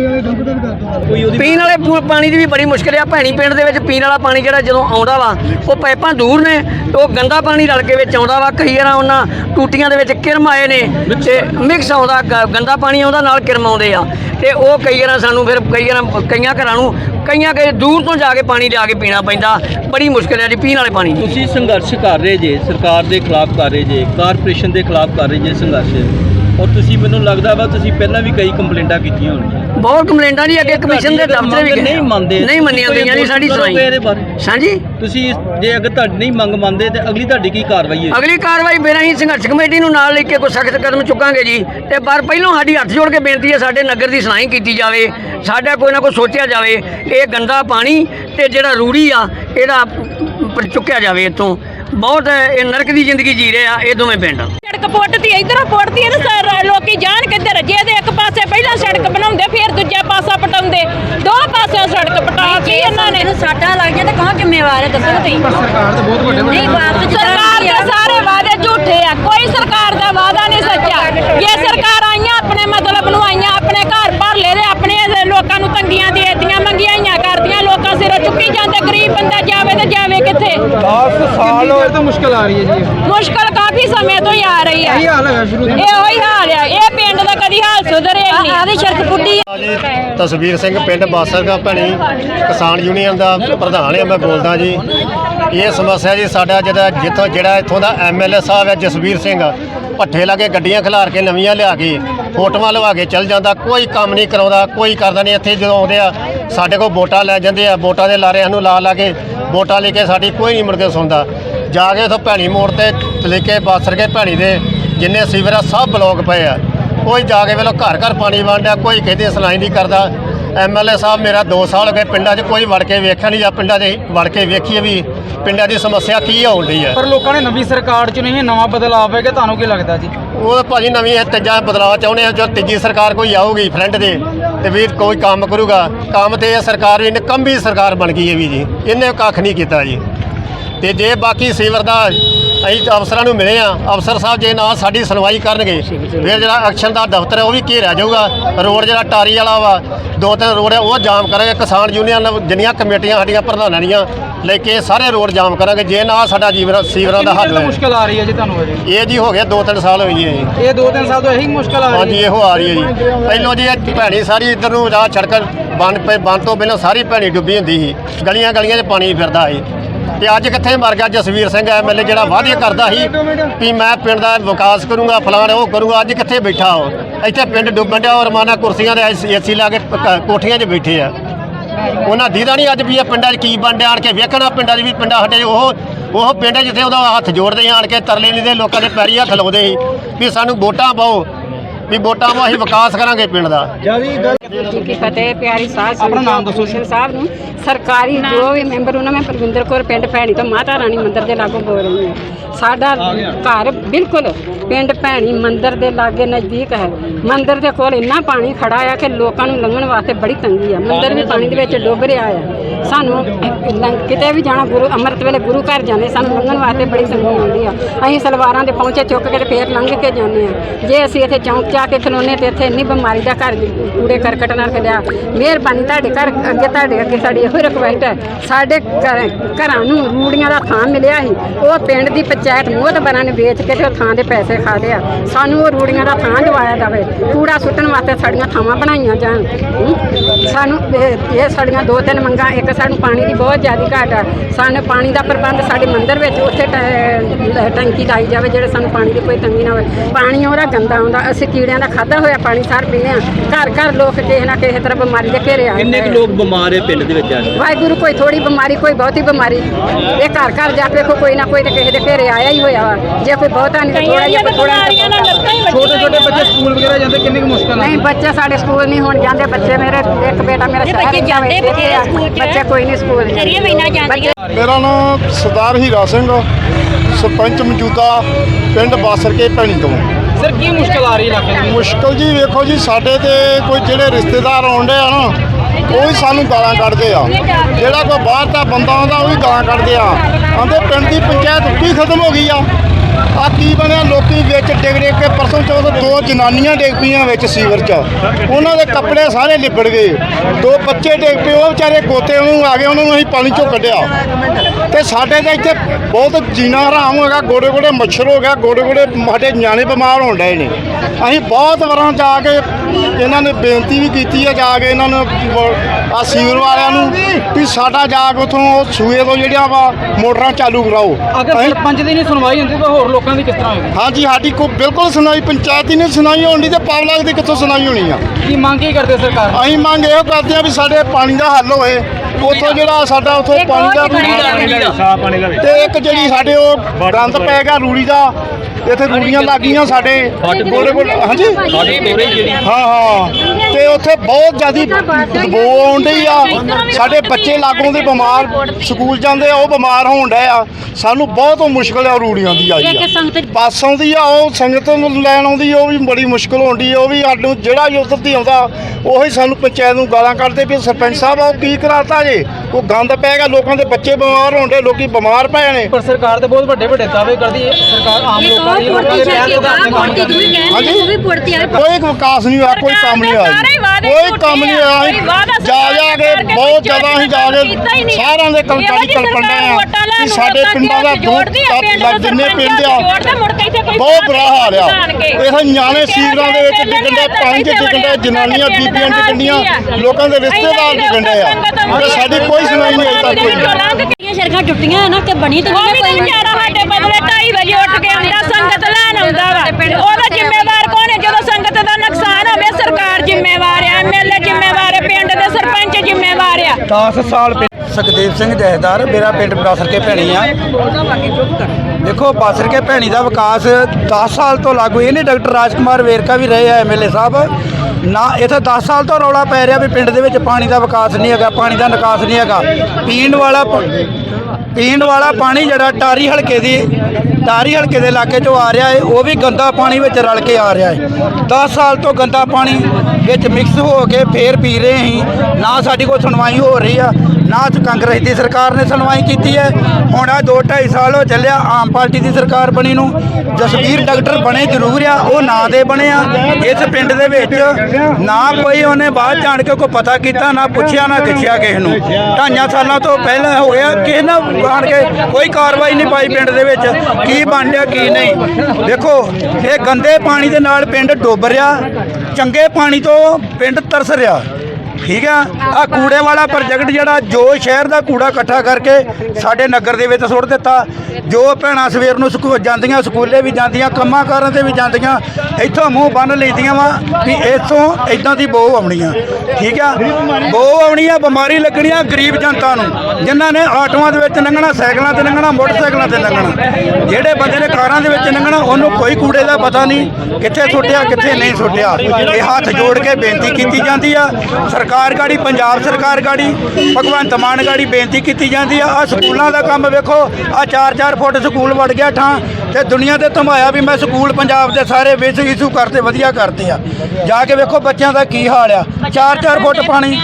ਪੀਣ ਵਾਲੇ ਪਾਣੀ ਦੀ ਵੀ ਬੜੀ ਮੁਸ਼ਕਲ ਆ ਭੈਣੀ ਪਿੰਡ ਦੇ ਵਿੱਚ ਪੀਣ ਵਾਲਾ ਪਾਣੀ ਜਿਹੜਾ ਜਦੋਂ ਆਉਂਦਾ ਵਾ ਉਹ ਪਾਈਪਾਂ ਦੂਰ ਨੇ ਉਹ ਗੰਦਾ ਪਾਣੀ ਰਲ ਕੇ ਵਿੱਚ ਆਉਂਦਾ ਵਾ। ਕਈ ਵਾਰ ਉਹਨਾਂ ਟੂਟੀਆਂ ਦੇ ਵਿੱਚ ਕਿਰਮ ਆਏ ਨੇ ਤੇ ਮਿਕਸ ਆਉਂਦਾ ਗੰਦਾ ਪਾਣੀ ਆਉਂਦਾ ਨਾਲ ਕਿਰਮ ਆਉਂਦੇ ਆ। ਤੇ ਉਹ ਕਈ ਵਾਰ ਸਾਨੂੰ ਫਿਰ ਕਈ ਵਾਰ ਕਈ ਕਈਆਂ ਘਰਾਂ ਨੂੰ, ਕਈਆਂ ਕਈ ਦੂਰ ਤੋਂ ਜਾ ਕੇ ਪਾਣੀ ਲਿਆ ਕੇ ਪੀਣਾ ਪੈਂਦਾ। ਬੜੀ ਮੁਸ਼ਕਲ ਹੈ ਜੀ, ਪੀਣ ਵਾਲੇ ਪਾਣੀ ਦੀ। ਤੁਸੀਂ ਸੰਘਰਸ਼ ਕਰ ਰਹੇ ਜੇ, ਸਰਕਾਰ ਦੇ ਖਿਲਾਫ ਕਰ ਰਹੇ ਜੇ, ਕਾਰਪੋਰੇਸ਼ਨ ਦੇ ਖਿਲਾਫ ਕਰ ਰਹੇ ਜੇ ਸੰਘਰਸ਼। ਔਰ ਤੁਸੀਂ ਮੈਨੂੰ ਲੱਗਦਾ ਵਾ ਤੁਸੀਂ ਪਹਿਲਾਂ ਵੀ ਕਈ ਕੰਪਲੇਂਟਾਂ ਕੀਤੀਆਂ ਹੋਣਗੀਆਂ। ਬਹੁਤ ਕੰਪਲੇਂਟਾਂ ਜੀ ਅੱਗੇ ਕਮਿਸ਼ਨ ਦੇ ਦਫ਼ਤਰ ਵੀ ਗਏ ਨਹੀਂ ਮੰਨਦੇ ਨਹੀਂ ਮੰਨੀਆਂ ਗਈਆਂ ਜੀ ਸਾਡੀ ਸੁਣਾਈ ਹਾਂਜੀ? ਤੁਸੀਂ ਜੇ ਅਗਰ ਤੁਹਾਡੀ ਨਹੀਂ ਮੰਗ ਮੰਨਦੇ ਤੇ ਅਗਲੀ ਤੁਹਾਡੀ ਕੀ ਕਾਰਵਾਈ ਹੈ ਅਗਲੀ ਕਾਰਵਾਈ ਫਿਰ ਅਸੀਂ ਸੰਘਰਸ਼ ਕਮੇਟੀ ਨੂੰ ਨਾਲ ਲੈ ਕੇ ਕੋਈ ਸਖਤ ਕਦਮ ਚੁੱਕਾਂਗੇ ਜੀ। ਤੇ ਪਰ ਪਹਿਲਾਂ ਸਾਡੀ ਹੱਥ ਜੋੜ ਕੇ ਬੇਨਤੀ ਹੈ ਸਾਡੇ ਨਗਰ ਦੀ ਸੁਣਾਈ ਕੀਤੀ ਜਾਵੇ ਸਾਡਾ ਕੋਈ ਨਾ ਕੋਈ ਸੋਚਿਆ ਜਾਵੇ ਇਹ ਗੰਦਾ ਪਾਣੀ ਤੇ ਜਿਹੜਾ ਰੂੜੀ ਆ ਇਹਦਾ ਚੁੱਕਿਆ ਜਾਵੇ ਇੱਥੋਂ। ਬਹੁਤ ਇਹ ਨਰਕ ਦੀ ਜ਼ਿੰਦਗੀ ਜੀ ਰਹੇ ਆ ਇਹ ਦੋਵੇਂ ਪਿੰਡ। ਸੜਕ ਪੁੱਟਦੀ ਇਧਰੋਂ ਪੁੱਟਦੀ ਇਹਨੂੰ ਸਾਰਾ ਲੋਕੀ ਜਾਣ ਕਿੱਧਰ ਜੇ ਦੇ ਇੱਕ ਪਾਸੇ ਪਹਿਲਾਂ ਸੜਕ ਬਣਾਉਂਦੇ ਫਿਰ ਦੂਜਾ ਪਾਸਾ ਪਟਾਉਂਦੇ। ਦੋ ਪਾਸਿਆਂ ਸੜਕ ਪਟਾਤੀ ਇਹਨਾਂ ਨੇ? ਸਾਡਾ ਲੱਗ ਗਿਆ ਤਾਂ ਕੌਣ ਜ਼ਿੰਮੇਵਾਰ ਹੈ ਦੱਸੋ ਤੁਸੀਂ? ਸਰਕਾਰ ਤੇ ਬਹੁਤ ਵੱਡੇ ਨਹੀਂ ਬਾਤ ਚ ਸਰਕਾਰ ਦੇ ਸਾਰੇ ਵਾਅਦੇ ਝੂਠੇ ਆ ਕੋਈ ਸਰਕਾਰ ਦਾ ਵਾਅਦਾ ਨਹੀਂ ਸੱਚਾ ਇਹ ਸਰਕਾਰ ਆਈਆਂ ਆਪਣੇ ਮਤਲਬ ਨੂੰ ਆਈਆਂ ਆਪਣੇ ਘਰ ਭਰ ਲੈ ਦੇ ਆਪਣੇ ਇਹਦੇ ਲੋਕਾਂ ਨੂੰ ਤੰਗੀਆਂ ਦੇ ਦਿੱਤੀਆਂ ਮੰਗੀਆਂ ਹੋਈਆਂ ਕਰਦੀਆਂ ਲੋਕਾਂ ਸਿਰੋਂ ਚੁੱਕੀ ਜਾਂਦੇ ਗਰੀਬ ਬੰਦਾ ਜਾਵੇ ਤੇ ਜਾਵੇ ਕਿੱਥੇ 10 ਸਾਲ ਫਿਰ ਤਾਂ ਮੁਸ਼ਕਲ ਆ ਰਹੀ ਹੈ ਜੀ ਮੁਸ਼ਕਲ ਕਾਫੀ ਸਮੇਂ ਤੋਂ ਹੀ ਆ ਰਹੀ ਆ ਕੀ ਹਾਲ ਹੈਗਾ ਸ਼ੁਰੂ ਇਹੋ ਹੀ ਹਾਲ ਆ ਇਹ ਪਿੰਡ ਦਾ ਕਦੀ ਹਾਲ ਸੁਧਰਿਆ ਹੀ ਨਹੀਂ। ਆਦੀ ਸੜਕ ਪੁੱਟੀ ਜੀ ਤਸਵੀਰ ਸਿੰਘ ਪਿੰਡ ਬਾਸਰ ਦਾ ਭੈਣੀ ਕਿਸਾਨ ਯੂਨੀਅਨ ਦਾ ਪ੍ਰਧਾਨ ਹਾਂ ਮੈਂ ਬੋਲਦਾ ਜੀ। ਇਹ ਸਮੱਸਿਆ ਜੀ ਸਾਡਾ ਜਿਹੜਾ ਜਿੱਥੋਂ ਜਿਹੜਾ ਇੱਥੋਂ ਦਾ ਐਮਐਲਏ ਸਾਹਿਬ ਹੈ ਜਸਵੀਰ ਸਿੰਘ ਪੱਠੇ ਲਾ ਕੇ ਗੱਡੀਆਂ ਖਿਲਾਰ ਕੇ ਨਵੀਆਂ ਲਿਆ ਕੇ ਫੋਟੋਆਂ ਲਵਾ ਕੇ ਚੱਲ ਜਾਂਦਾ ਕੋਈ ਕੰਮ ਨਹੀਂ ਕਰਾਉਂਦਾ ਕੋਈ ਕਰਦਾ ਨਹੀਂ। ਇੱਥੇ ਜਦੋਂ ਆਉਂਦੇ ਆ ਸਾਡੇ ਕੋਲ ਵੋਟਾਂ ਲੈ ਜਾਂਦੇ ਆ ਵੋਟਾਂ ਦੇ ਲਾਰੇ ਸਾਨੂੰ ਲਾ ਲਾ ਕੇ ਵੋਟਾਂ ਲੈ ਕੇ ਸਾਡੀ ਕੋਈ ਨਹੀਂ ਮੁੜ ਕੇ ਸੁਣਦਾ। ਜਾ ਕੇ ਉੱਥੋਂ ਭੈਣੀ ਮੋੜ ਤੇ ਲੈ ਕੇ ਬਾਸਰ ਕੇ ਭੈਣੀ ਦੇ ਜਿੰਨੇ ਸੀਵਰ ਆ ਸਭ ਬਲੌਕ ਪਏ ਆ। ਕੋਈ ਜਾ ਕੇ ਵੇਲੋ ਘਰ ਘਰ ਪਾਣੀ ਵੰਡਿਆ ਕੋਈ ਕਹਿੰਦੇ ਸੁਣਾਈ ਨਹੀਂ ਕਰਦਾ। ਐਮਐਲਏ ਸਾਹਿਬ ਮੇਰਾ 2 ਸਾਲ ਹੋ ਗਏ ਪਿੰਡਾਂ 'ਚ ਕੋਈ ਵੜ ਕੇ ਵੇਖਿਆ ਨਹੀਂ ਜਾਂ ਪਿੰਡਾਂ 'ਚ ਵੜ ਕੇ ਵੇਖੀਏ ਵੀ ਪਿੰਡਾਂ ਦੀ ਸਮੱਸਿਆ ਕੀ ਹੋਣ ਡਈ ਹੈ ਪਰ ਲੋਕਾਂ ਨੇ ਨਵੀਂ ਸਰਕਾਰ ਚ ਨਹੀਂ ਨਵਾਂ ਬਦਲਾਅ ਹੋਵੇਗਾ ਤੁਹਾਨੂੰ ਕੀ ਲੱਗਦਾ ਜੀ? ਉਹ ਭਾਜੀ ਨਵੀਂ ਇਹ ਤੀਜਾ ਬਦਲਾਅ ਚਾਹੁੰਦੇ ਆ ਜੋ ਤੀਜੀ ਸਰਕਾਰ ਕੋਈ ਆਊਗੀ ਫਰੰਟ ਦੇ ਤੇ ਵੀਰ ਕੋਈ ਕੰਮ ਕਰੂਗਾ। ਕੰਮ ਤੇ ਇਹ ਸਰਕਾਰ ਵੀ ਨਿਕੰਮੀ ਸਰਕਾਰ ਬਣ ਗਈ ਹੈ ਵੀ ਜੀ। ਇਹਨੇ ਕੱਖ ਨਹੀਂ ਕੀਤਾ ਜੀ। ਤੇ ਜੇ ਬਾਕੀ ਸੀਵਰ ਦਾ ਅਸੀਂ ਅਫਸਰਾਂ ਨੂੰ ਮਿਲੇ ਆ ਅਫਸਰ ਸਾਹਿਬ ਜੇ ਨਾ ਸਾਡੀ ਸੁਣਵਾਈ ਕਰਨਗੇ ਫਿਰ ਜਿਹੜਾ ਐਕਸ਼ਨ ਦਾ ਦਫ਼ਤਰ ਹੈ ਉਹ ਵੀ ਘੇਰਿਆ ਜਾਊਗਾ। ਰੋਡ ਜਿਹੜਾ ਟਾਰੀ ਵਾਲਾ ਵਾ ਦੋ ਤਿੰਨ ਰੋਡ ਹੈ ਉਹ ਜਾਮ ਕਰਾਂਗੇ। ਕਿਸਾਨ ਯੂਨੀਅਨ ਜਿੰਨੀਆਂ ਕਮੇਟੀਆਂ ਸਾਡੀਆਂ ਪ੍ਰਧਾਨਾਂ ਦੀਆਂ ਲੈ ਕੇ ਸਾਰੇ ਰੋਡ ਜਾਮ ਕਰਾਂਗੇ। ਜੇ ਨਾ ਸਾਡਾ ਜੀਵਨ ਸੀਵਰਾਂ ਦਾ ਹੱਲ ਹੋਇਆ। ਮੁਸ਼ਕਲ ਆ ਰਹੀ ਹੈ ਜੀ ਤੁਹਾਨੂੰ ਇਹ ਜੀ ਹੋ ਗਿਆ ਦੋ ਤਿੰਨ ਸਾਲ ਹੋਈ ਹੈ ਜੀ। ਇਹ ਦੋ ਤਿੰਨ ਸਾਲ ਤੋਂ ਇਹੀ ਮੁਸ਼ਕਲ ਆ ਰਹੀ ਹਾਂਜੀ ਹੈ ਇਹੋ ਆ ਰਹੀ ਹੈ ਜੀ। ਪਹਿਲੋਂ ਜੀ ਇਹ ਭੈਣੀ ਸਾਰੀ ਇੱਧਰ ਨੂੰ ਰਾਹ ਛੜਕ ਬੰਨ ਪਏ ਬੰਨ ਤੋਂ ਪਹਿਲਾਂ ਸਾਰੀ ਭੈਣੀ ਡੁੱਬੀ ਹੁੰਦੀ ਸੀ। ਗਲੀਆਂ ਗਲੀਆਂ 'ਚ ਪਾਣੀ ਫਿਰਦਾ ਸੀ। ਤੇ ਅੱਜ ਕਿੱਥੇ ਮਰ ਗਿਆ ਜਸਵੀਰ ਸਿੰਘ ਐਮਐਲਏ ਜਿਹੜਾ ਵਾਅਦੇ ਕਰਦਾ ਸੀ ਵੀ ਮੈਂ ਪਿੰਡ ਦਾ ਵਿਕਾਸ ਕਰੂੰਗਾ, ਫਲਾਣ ਉਹ ਕਰੂੰਗਾ, ਅੱਜ ਕਿੱਥੇ ਬੈਠਾ ਉਹ? ਇੱਥੇ ਪਿੰਡ ਡੁੱਬਣ ਡਿਆ ਔਰ ਮਾਨਾ ਕੁਰਸੀਆਂ ਦੇ ਏਸੀ ਲਾ ਕੇ ਕੋਠੀਆਂ 'ਚ ਬੈਠੇ ਆ। ਉਹਨਾਂ ਦੀਦਾ ਨਹੀਂ ਅੱਜ ਵੀ ਇਹ ਪਿੰਡਾਂ 'ਚ ਕੀ ਬਣ ਆਣ ਕੇ ਵੇਖਣਾ ਪਿੰਡਾਂ 'ਚ ਵੀ ਪਿੰਡਾਂ ਸਾਡੇ ਉਹ ਉਹ ਪਿੰਡ ਜਿੱਥੇ ਉਹਦਾ ਹੱਥ ਜੋੜਦੇ ਆਣ ਕੇ ਤਰਲੇ ਨਹੀਂ ਦੇ ਲੋਕਾਂ ਦੇ ਪੈਰੀ ਹੱਥ ਲਾਉਂਦੇ ਸੀ ਵੀ ਸਾਨੂੰ ਵੋਟਾਂ ਪਾਓ। ਵੀ ਵੋਟਾਂ ਪਾਓ ਅਸੀਂ ਵਿਕਾਸ ਕਰਾਂਗੇ ਪਿੰਡ ਦਾ। ਜੀ ਕੀ ਫਤਿਹ ਪਿਆਰੀ ਸਾਧ ਆਪਣਾ ਨਾਮ ਦੱਸੋ ਜੀ। ਸਾਹਿਬ ਨੂੰ। ਸਰਕਾਰੀ ਜੋ ਵੀ ਮੈਂਬਰ ਉਹਨਾਂ ਮੈਂ ਪਰਵਿੰਦਰ ਕੌਰ ਪਿੰਡ ਭੈਣੀ ਤੋਂ ਮਾਤਾ ਰਾਣੀ ਮੰਦਿਰ ਦੇ ਲਾਗੋਂ ਬੋਲ ਰਹੀ ਹਾਂ। ਸਾਡਾ ਘਰ ਬਿਲਕੁਲ ਪਿੰਡ ਭੈਣੀ ਮੰਦਿਰ ਦੇ ਲਾਗੇ ਨਜ਼ਦੀਕ ਹੈ। ਮੰਦਿਰ ਦੇ ਕੋਲ ਇੰਨਾ ਪਾਣੀ ਖੜਾ ਆ ਕਿ ਲੋਕਾਂ ਨੂੰ ਲੰਘਣ ਵਾਸਤੇ ਬੜੀ ਤੰਗੀ ਆ। ਮੰਦਿਰ ਵੀ ਪਾਣੀ ਦੇ ਵਿੱਚ ਡੁੱਬ ਰਿਹਾ ਆ। ਸਾਨੂੰ ਲੰਘ- ਕਿਤੇ ਵੀ ਜਾਣਾ, ਗੁਰੂ ਅੰਮ੍ਰਿਤ ਵੇਲੇ ਗੁਰੂ ਘਰ ਜਾਂਦੇ, ਸਾਨੂੰ ਲੰਘਣ ਵਾਸਤੇ ਬੜੀ ਤੰਗੀ ਆਉਂਦੀ ਆ। ਅਸੀਂ ਸਲਵਾਰਾਂ ਦੇ ਪਹੁੰਚੇ ਚੁੱਕ ਕੇ ਤੇ ਫੇਰ ਲੰਘ ਕੇ ਜਾਂਦੇ ਆ। ਜੇ ਅਸੀਂ ਇੱਥੇ ਚੌਂਕ ਚਾ ਕੇ ਖਲੋਨੇ ਤੇ ਇੱਥੇ ਇੰਨੀ ਬਿਮਾਰੀ ਦਾ ਘਰ ਕੂੜੇ ਕਰਕਟ ਨਾਲ ਫਿਰਿਆ ਮਿਹਰਬਾਨੀ ਤੁਹਾਡੇ ਘਰ ਅੱਗੇ, ਤੁਹਾਡੇ ਅੱਗੇ ਸਾਡੀ ਇਹੋ ਰਿਕਵੈਸਟ ਹੈ। ਸਾਡੇ ਘਰ- ਘਰਾਂ ਨੂੰ ਰੂੜੀਆਂ ਦਾ ਥਾਂ ਮਿਲਿਆ ਸੀ। ਉਹ ਪਿੰਡ ਦੀ ਪੰਚਾਇਤ ਮੋਹਤਬਰਾਂ ਨੇ ਵੇਚ ਕੇ ਤੇ ਉਹ ਥਾਂ ਦੇ ਪੈਸੇ ਖਾ ਲਿਆ ਸਾਨੂੰ ਉਹ ਰੂੜੀਆਂ ਦਾ ਥਾਂ ਦਿਵਾਇਆ ਜਾਵੇ। ਕੂੜਾ ਸੁੱਟਣ ਵਾਸਤੇ ਸਾਡੀਆਂ ਥਾਵਾਂ ਬਣਾਈਆਂ ਜਾਣ। ਹੂੰ। ਸਾਨੂੰ ਇਹ ਇਹ ਸਾਡੀਆਂ ਦੋ ਤਿੰਨ ਮੰਗਾਂ, ਇੱਕ ਸਾਨੂੰ ਪਾਣੀ ਦੀ ਬਹੁਤ ਜ਼ਿਆਦਾ ਘਾਟ ਆ। ਸਾਨੂੰ ਪਾਣੀ ਦਾ ਪ੍ਰਬੰਧ ਸਾਡੇ ਮੰਦਿਰ ਵਿੱਚ ਉੱਥੇ ਟੈਂਕੀ ਲਾਈ ਜਾਵੇ ਜਿਹੜੇ ਸਾਨੂੰ ਪਾਣੀ ਦੀ ਕੋਈ ਤੰਗੀ ਨਾ ਹੋਵੇ। ਪਾਣੀ ਉਹਦਾ ਗੰਦਾ ਆਉਂਦਾ ਅਸੀਂ ਕੀੜਿਆਂ ਦਾ ਖਾਦਾ ਹੋਇਆ ਪਾਣੀ ਸਾਰ ਪੀਂਦੇ ਆ ਘਰ ਘਰ ਲੋਕ ਕਿਸੇ ਨਾ ਕਿਸੇ ਤਰ੍ਹਾਂ ਬਿਮਾਰੀ ਦੇ ਘੇਰੇ ਆ ਕਿੰਨੇ ਕੁ ਲੋਕ ਬਿਮਾਰ ਹੈ ਪਿੰਡ ਦੇ ਵਿੱਚ ਅੱਜ? ਵਾਹਿਗੁਰੂ ਕੋਈ ਥੋੜੀ ਬਿਮਾਰੀ ਕੋਈ ਬਹੁਤੀ ਬਿਮਾਰੀ। ਇਹ ਘਰ ਘਰ ਜਾ ਕੇ ਕੋਈ ਨਾ ਕੋਈ ਤੇ ਕਿਸੇ ਦੇ ਘੇਰੇ ਆਇਆ ਹੀ ਹੋਇਆ ਵਾ। ਜੇ ਕੋਈ ਬਹੁਤਾ ਨਹੀਂ ਥੋੜਾ ਜਿਹਾ ਥੋੜਾ ਛੋਟੇ ਛੋਟੇ ਬੱਚੇ ਸਕੂਲ ਵਗੈਰਾ ਜਾਂਦੇ ਕਿੰਨੀ ਕੁ ਮੁਸ਼ਕਲ ਆ ਨਹੀਂ ਬੱਚੇ ਸਾਡੇ ਸਕੂਲ ਨਹੀਂ ਹੁਣ ਜਾਂਦੇ। ਬੱਚੇ ਮੇਰੇ ਇੱਕ ਬੇਟਾ ਮੇਰਾ ਸ਼ਹਿਰ ਜਾਂਦੇ ਆ। ਬੱਚੇ ਕੋਈ ਨਹੀਂ ਸਕੂਲ ਚਰੀਏ ਮਹੀਨਾ ਜਾਂਦੀਆਂ ਮੇਰਾ ਨਾਮ ਸਰਦਾਰ ਹੀਰਾ ਸਿੰਘ ਸਰਪੰਚ ਮੌਜੂਦਾ ਪਿੰਡ ਬਾਸਰ ਕੇ ਭੈਣੀ ਤੋਂ। ਸਰ ਕੀ ਮੁਸ਼ਕਲ ਆ ਰਹੀ ਇਲਾਕੇ ਦੀ? ਮੁਸ਼ਕਲ ਜੀ ਵੇਖੋ ਜੀ ਸਾਡੇ ਤੇ ਕੋਈ ਜਿਹੜੇ ਰਿਸ਼ਤੇਦਾਰ ਆਉਂਦੇ ਆ ਨਾ ਉਹ ਵੀ ਸਾਨੂੰ ਗਾਲਾਂ ਕੱਢਦੇ ਆ। ਜਿਹੜਾ ਕੋਈ ਬਾਹਰ ਦਾ ਬੰਦਾ ਆਉਂਦਾ ਉਹ ਵੀ ਗਾਲਾਂ ਕੱਢਦੇ ਆ। ਆਂਦੇ ਪਿੰਡ ਦੀ ਪੰਚਾਇਤ ਉੱਤੀ ਖਤਮ ਹੋ ਗਈ ਆ। ਆ ਕੀ ਬਣਿਆ? ਲੋਕੀ ਵਿੱਚ ਡਿੱਗ ਡਿੱਗ ਕੇ ਪਰਸੋਂ ਚੌਥ ਦੋ ਜਨਾਨੀਆਂ ਡਿੱਗ ਪਈਆਂ ਵਿੱਚ ਸੀਵਰ 'ਚ। ਉਹਨਾਂ ਦੇ ਕੱਪੜੇ ਸਾਰੇ ਲਿਬੜ ਗਏ। ਦੋ ਬੱਚੇ ਡਿੱਗ ਪਏ ਉਹ ਵਿਚਾਰੇ ਗੋਤੇ ਉਹਨੂੰ ਆ ਗਏ ਉਹਨਾਂ ਨੂੰ ਅਸੀਂ ਪਾਣੀ 'ਚੋਂ ਕੱਢਿਆ। ਤੇ ਸਾਡੇ ਤਾਂ ਇੱਥੇ ਬਹੁਤ ਜੀਣਾ ਹਰਾਮ ਹੋ ਗਿਆ ਗੋੜੇ ਗੋੜੇ ਮੱਛਰ ਹੋ ਗਿਆ ਗੋੜੇ ਗੋੜੇ ਸਾਡੇ ਨਿਆਣੇ ਬਿਮਾਰ ਹੋਣ ਡਏ ਨੇ। ਅਸੀਂ ਬਹੁਤ ਵਾਰਾਂ ਜਾ ਕੇ ਇਹਨਾਂ ਨੇ ਬੇਨਤੀ ਵੀ ਕੀਤੀ ਹੈ ਜਾ ਕੇ ਇਹਨਾਂ ਨੂੰ ਆ ਸੀਵਰ ਵਾਲਿਆਂ ਨੂੰ ਵੀ ਸਾਡਾ ਜਾ ਕੇ ਉਥੋਂ ਉਹ ਸੂਏ ਤੋਂ ਜਿਹੜੀਆਂ ਵਾ ਮੋਟਰਾਂ ਚਾਲੂ ਕਰਾਓ। ਅਗਰ ਸਰਪੰਚ ਦੀ ਨਹੀਂ ਸੁਣਵਾਈ ਹੁੰਦੀ ਤਾਂ ਹੋਰ ਲੋਕਾਂ ਦੀ ਕਿਸ ਤਰ੍ਹਾਂ ਹੋਏਗੀ? ਹਾਂਜੀ ਸਾਡੀ ਕੋਈ ਬਿਲਕੁਲ ਸੁਣਾਈ ਪੰਚਾਇਤ ਦੀ ਨਹੀਂ ਸੁਣਾਈ ਹੋਣੀ ਤੇ ਪਬਲਿਕ ਦੀ ਕਿੱਥੋਂ ਸੁਣਾਈ ਹੋਣੀ ਆ? ਕੀ ਮੰਗ ਕੀ ਕਰਦੇ ਸਰਕਾਰ? ਅਸੀਂ ਮੰਗ ਇਹੋ ਕਰਦੇ ਆ ਵੀ ਸਾਡੇ ਪਾਣੀ ਦਾ ਹੱਲ ਹੋਏ। ਉਥੋਂ ਜਿਹੜਾ ਸਾਡਾ ਉਥੋਂ ਪਾਣੀ ਦਾ ਤੇ ਇੱਕ ਜਿਹੜੀ ਸਾਡੇ ਉਹ ਗੰਦ ਪੈ ਗਿਆ ਰੂੜੀ ਦਾ ਇੱਥੇ ਰੂੜੀਆਂ ਲੱਗੀਆਂ ਸਾਡੇ। ਗੋਲੇ ਗੋਲੇ ਹਾਂਜੀ। ਹਾਂ ਹਾਂ। ਤੇ ਉੱਥੇ ਬਹੁਤ ਜ਼ਿਆਦੀ ਬਦਬੂ ਆਉਂਦੀ ਆ। ਸਾਡੇ ਬੱਚੇ ਲਾਗੋਂ ਦੇ ਬਿਮਾਰ ਸਕੂਲ ਜਾਂਦੇ ਆ ਉਹ ਬਿਮਾਰ ਹੋਣ ਡਏ ਆ। ਸਾਨੂੰ ਬਹੁਤ ਮੁਸ਼ਕਲ ਆ ਰੂੜੀਆਂ ਦੀ ਆਈ ਆ। ਬੱਸ ਆਉਂਦੀ ਆ ਉਹ ਸੰਗਤ ਨੂੰ ਲੈਣ ਆਉਂਦੀ ਉਹ ਵੀ ਬੜੀ ਮੁਸ਼ਕਲ ਹੁੰਦੀ ਆ। ਉਹ ਵੀ ਸਾਨੂੰ ਜਿਹੜਾ ਉੱਧਰ ਦੀ ਆਉਂਦਾ ਉਹੀ ਸਾਨੂੰ ਪੰਚਾਇਤ ਨੂੰ ਗਾਲਾਂ ਕੱਢਦੇ ਵੀ ਸਰਪੰਚ ਸਾਹਿਬ ਉਹ ਕੀ ਕਰਾਤਾ ਜੇ? ਉਹ ਗੰਦ ਪੈ ਗਿਆ ਲੋਕਾਂ ਦੇ ਬੱਚੇ ਬਿਮਾਰ ਹੋਣ ਡੇ ਲੋਕੀ ਬਿਮਾਰ ਪਏ ਨੇ। ਪਰ ਸਰਕਾਰ ਤੇ ਬਹੁਤ ਵੱਡੇ ਵੱਡੇ ਦਾਅਵੇ ਕਰਦੀ ਹੈ। ਸਰਕਾਰ ਆਮ ਲੋਕਾਂ ਦੀ ਲੋਕਾਂ ਦੇ ਪੈਰ ਦੇ ਕੰਮ ਕਰਦੀ ਹੈ। ਹਾਂਜੀ? ਕੋਈ ਵਿਕਾਸ ਨਹੀਂ ਹੋਇਆ ਕੋਈ ਕੰਮ ਨਹੀਂ ਹੋਇਆ ਜੀ। ਕੋਈ ਕੰਮ ਨਹੀਂ ਹੋਇਆ ਜਾ। ਜਾ ਕੇ ਬਹੁਤ ਜ਼ਿਆਦਾ ਅਸੀਂ ਜਾ ਕੇ ਸਾਰਿਆਂ ਦੇ ਕਲਪਾਈ ਕਲਪੰਡਾ ਆ? ਕਿ ਸਾਡੇ ਪਿੰਡਾਂ ਦਾ ਦੋ ਲੱਗ ਜਿੰਨੇ ਪਿੰਡ ਆ। ਬਹੁਤ ਬੁਰਾ ਹਾਲ ਆ। ਇਹ ਨਿਆਣੇ ਸੀਵਰਾਂ ਦੇ ਵਿੱਚ ਡਿੱਗਣ ਦੇ ਪਾਣੀ 'ਚ ਡਿੱਗਣ ਦੇ ਜਨਾਨੀਆਂ ਬੀਬੀਆਂ ਡਿੱਗਣ ਲੋਕਾਂ ਦੇ ਰਿਸ਼ਤੇਦਾਰ ਡਿੱਗਣ ਆ। ਸਾਡੀ ਕੋਈ ਸੁਣਾਈ ਨਹੀਂ ਅਜੇ ਤੱਕ ਹੋਈ ਇਹ ਸੜਕਾਂ ਟੁੱਟੀਆਂ ਹੈ ਨਾ ਕਿ ਬਣੀ ਤਾਂ ਨਹੀਂ ਕੋਈ ਵਿਚਾਰਾ ਸਾਡੇ ਬਦਲੇ 2:30 ਵਜੇ ਉੱਠ ਕੇ ਆਉਂਦਾ ਸੰਗਤ ਲੈਣ ਆਉਂਦਾ ਵਾ। ਉਹਦਾ ਜ਼ਿੰਮੇਵਾਰ ਕੌਣ ਹੈ? ਜਦੋਂ ਸੰਗਤ ਦਾ ਨੁਕਸਾਨ ਹੋਵੇ ਸਰਕਾਰ ਜ਼ਿੰਮੇਵਾਰ ਹੈ ਐਮਐਲਏ ਜ਼ਿੰਮੇਵਾਰ ਹੈ ਪਿੰਡ ਦੇ ਸਰਪੰਚ ਜ਼ਿੰਮੇਵਾਰ ਆ। 10 ਸਾਲ ਸੁਖਦੇਵ ਸਿੰਘ ਜਹੇਦਾਰ ਮੇਰਾ ਪਿੰਡ ਬਾਸਰ ਕੇ ਭੈਣੀ ਆ। ਦੇਖੋ ਬਾਸਰ ਕੇ ਭੈਣੀ ਦਾ ਵਿਕਾਸ 10 ਸਾਲ ਤੋਂ ਲਾਗੂ ਇਹ ਨਹੀਂ ਡਾਕਟਰ ਰਾਜਕੁਮਾਰ ਵੇਰਕਾ ਵੀ ਰਹੇ ਆ ਐਮਐਲਏ ਸਾਹਿਬ। ਨਾ, ਇੱਥੇ 10 ਸਾਲ ਤੋਂ ਰੌਲਾ ਪੈ ਰਿਹਾ ਵੀ ਪਿੰਡ ਦੇ ਵਿੱਚ ਪਾਣੀ ਦਾ ਵਿਕਾਸ ਨਹੀਂ ਹੈਗਾ, ਪਾਣੀ ਦਾ ਨਿਕਾਸ ਨਹੀਂ ਹੈਗਾ। ਪੀਣ ਵਾਲਾ ਪ- ਪੀਣ ਵਾਲਾ ਪਾਣੀ ਜਿਹੜਾ ਟਾਰੀ ਹਲਕੇ ਦੀ ਟਾਰੀ ਹਲਕੇ ਦੇ ਇਲਾਕੇ ਚੋਂ ਆ ਰਿਹਾ ਹੈ ਉਹ ਵੀ ਗੰਦਾ ਪਾਣੀ ਵਿੱਚ ਰਲ ਕੇ ਆ ਰਿਹਾ ਹੈ 10 ਸਾਲ ਤੋਂ ਗੰਦਾ ਪਾਣੀ ਵਿੱਚ ਮਿਕਸ ਹੋ ਕੇ ਫੇਰ ਪੀ ਰਹੇ ਹੀ ਨਾ ਸਾਡੀ ਕੋਈ ਸੁਣਵਾਈ ਹੋ ਰਹੀ ਆ। ਨਾ ਚ ਕਾਂਗਰਸ ਦੀ ਸਰਕਾਰ ਨੇ ਸੁਣਵਾਈ ਕੀਤੀ ਹੈ। ਹੁਣ ਆ 2 2.5 ਸਾਲ ਹੋ ਚੱਲਿਆ ਆਮ ਪਾਰਟੀ ਦੀ ਸਰਕਾਰ ਬਣੀ ਨੂੰ। ਜਸਵੀਰ ਡਾਕਟਰ ਬਣੇ ਜ਼ਰੂਰ ਆ, ਉਹ ਨਾ ਦੇ ਬਣੇ ਆ। ਇਸ ਪਿੰਡ ਦੇ ਵਿੱਚ ਨਾ ਕੋਈ ਉਹਨੇ ਬਾਅਦ ਜਾਣ ਕੇ ਕੋਈ ਪਤਾ ਕੀਤਾ, ਨਾ ਪੁੱਛਿਆ, ਨਾ ਕਿਛਿਆ ਕਿਸੇ ਨੂੰ। ਢਾਈਆਂ ਸਾਲਾਂ ਤੋਂ ਪਹਿਲਾਂ ਹੋ ਗਿਆ ਕਿਸੇ ਨਾ ਆਣ ਕੇ ਕੋਈ ਕਾਰਵਾਈ ਨਹੀਂ ਪਾਈ ਪਿੰਡ ਦੇ ਵਿੱਚ, ਕੀ ਬਣ ਰਿਹਾ, ਕੀ ਨਹੀਂ। ਦੇਖੋ, ਇਹ ਗੰਦੇ ਪਾਣੀ ਦੇ ਨਾਲ ਪਿੰਡ ਡੁੱਬ ਰਿਹਾ, ਚੰਗੇ ਪਾਣੀ ਤੋਂ ਪਿੰਡ ਤਰਸ ਰਿਹਾ। ਠੀਕ ਆ? ਆ ਕੂੜੇ ਵਾਲਾ ਪ੍ਰੋਜੈਕਟ ਜਿਹੜਾ ਜੋ ਸ਼ਹਿਰ ਦਾ ਕੂੜਾ ਇਕੱਠਾ ਕਰਕੇ ਸਾਡੇ ਨਗਰ ਦੇ ਵਿੱਚ ਸੁੱਟ ਦਿੱਤਾ। ਜੋ ਭੈਣਾਂ ਸਵੇਰ ਨੂੰ ਸਕੂ ਜਾਂਦੀਆਂ, ਸਕੂਲੇ ਵੀ ਜਾਂਦੀਆਂ, ਕੰਮਾਂ ਕਾਰਾਂ ਤੇ ਵੀ ਜਾਂਦੀਆਂ, ਇੱਥੋਂ ਮੂੰਹ ਬੰਨ ਲੈਂਦੀਆਂ ਵਾ ਵੀ ਇੱਥੋਂ ਇਦਾਂ ਦੀ ਬੋ ਆਉਣੀ ਆ। ਠੀਕ ਆ? ਬੋ ਆਉਣੀ ਆ, ਬਿਮਾਰੀ ਲੱਗਣੀ ਆ ਗਰੀਬ ਜਨਤਾ ਨੂੰ, ਜਿਨ੍ਹਾਂ ਨੇ ਆਟੋਆਂ ਦੇ ਵਿੱਚ ਲੰਘਣਾ, ਸਾਈਕਲਾਂ ਤੇ ਲੰਘਣਾ, ਮੋਟਰਸਾਈਕਲਾਂ ਤੇ ਲੰਘਣਾ। ਜਿਹੜੇ ਬੰਦੇ ਨੇ ਕਾਰਾਂ ਦੇ ਵਿੱਚ ਲੰਘਣਾ, ਉਹਨੂੰ ਕੋਈ ਕੂੜੇ ਦਾ ਪਤਾ ਨਹੀਂ ਕਿੱਥੇ ਸੁੱਟਿਆ, ਕਿੱਥੇ ਨਹੀਂ ਸੁੱਟਿਆ। ਇਹ ਹੱਥ ਜੋੜ ਕੇ ਬੇਨਤੀ ਕੀਤੀ ਜਾਂਦੀ ਆ। ਸਰਕਾਰ ਗਾੜੀ ਪੰਜਾਬ ਸਰਕਾਰ ਗਾੜੀ ਭਗਵੰਤ ਮਾਨ ਗਾੜੀ ਬੇਨਤੀ ਕੀਤੀ ਜਾਂਦੀ ਆ ਆ ਸਕੂਲਾਂ ਦਾ ਕੰਮ ਵੇਖੋ ਆ 4-4 ਫੁੱਟ ਸਕੂਲ ਵੜ ਗਿਆ ਠਾਂ ਤੇ ਦੁਨੀਆ ਤੇ ਧਮਾਇਆ ਵੀ ਮੈਂ ਸਕੂਲ ਪੰਜਾਬ ਦੇ ਸਾਰੇ ਵਿਸ ਇਸ਼ੂ ਕਰਤੇ ਵਧੀਆ ਕਰਤੇ ਆ। ਜਾ ਕੇ ਵੇਖੋ ਬੱਚਿਆਂ ਦਾ ਕੀ ਹਾਲ ਆ। 4-4 ਫੁੱਟ ਪਾਣੀ